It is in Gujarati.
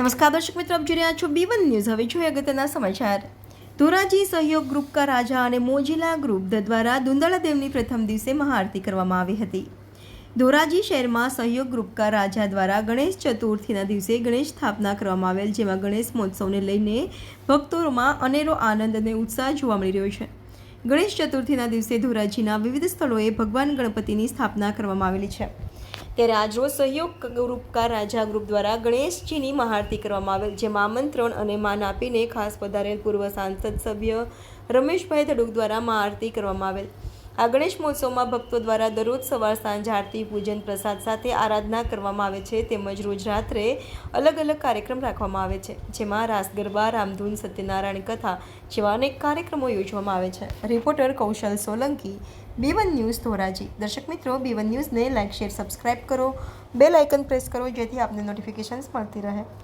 નમસ્કાર દર્શક મિત્રો, આપ જોઈ રહ્યા છો બી વન ન્યૂઝ હવે જોઈએ અગત્યના સમાચાર. ધોરાજી સહયોગ ગ્રુપ કા રાજા અને મોજીલા ગ્રુપ દ્વારા દુંદળા દેવની પ્રથમ દિવસે મહાઆરતી કરવામાં આવી હતી. ધોરાજી શહેરમાં સહયોગ ગ્રુપ કા રાજા દ્વારા ગણેશ ચતુર્થીના દિવસે ગણેશ સ્થાપના કરવામાં આવેલ, જેમાં ગણેશ મહોત્સવને લઈને ભક્તોમાં અનેરો આનંદ અને ઉત્સાહ જોવા મળી રહ્યો છે. ગણેશ ચતુર્થીના દિવસે ધોરાજીના વિવિધ સ્થળોએ ભગવાન ગણપતિની સ્થાપના કરવામાં આવેલી છે. ત્યારે આજરોજ સહયોગ ગ્રુપકા રાજા ગ્રુપ દ્વારા ગણેશજીની મહાઆરતી કરવામાં આવેલ, જેમાં આમંત્રણ અને માન આપીને ખાસ પધારેલ પૂર્વ સાંસદ સભ્ય રમેશભાઈ ધડુક દ્વારા મહાઆરતી કરવામાં આવેલ. આ ગણેશ મહોત્સવમાં ભક્તો દ્વારા દરરોજ સવાર સાંજ આરતી, પૂજન, પ્રસાદ સાથે આરાધના કરવામાં આવે છે. તેમજ રોજ રાત્રે અલગ અલગ કાર્યક્રમ રાખવામાં આવે છે. જેમાં રાસ ગરબા, રામધૂન, સત્યનારાયણ કથા જેવા અનેક કાર્યક્રમો યોજવામાં આવે છે. Reporter Kaushal Solanki, B one news Dhoraji. દર્શક મિત્રો, બી વન ન્યૂઝને લાઇક શેર, સબસ્ક્રાઇબ કરો. બેલ આઇકન પ્રેસ કરો જેથી આપને નોટિફિકેશન્સ મળતી રહે.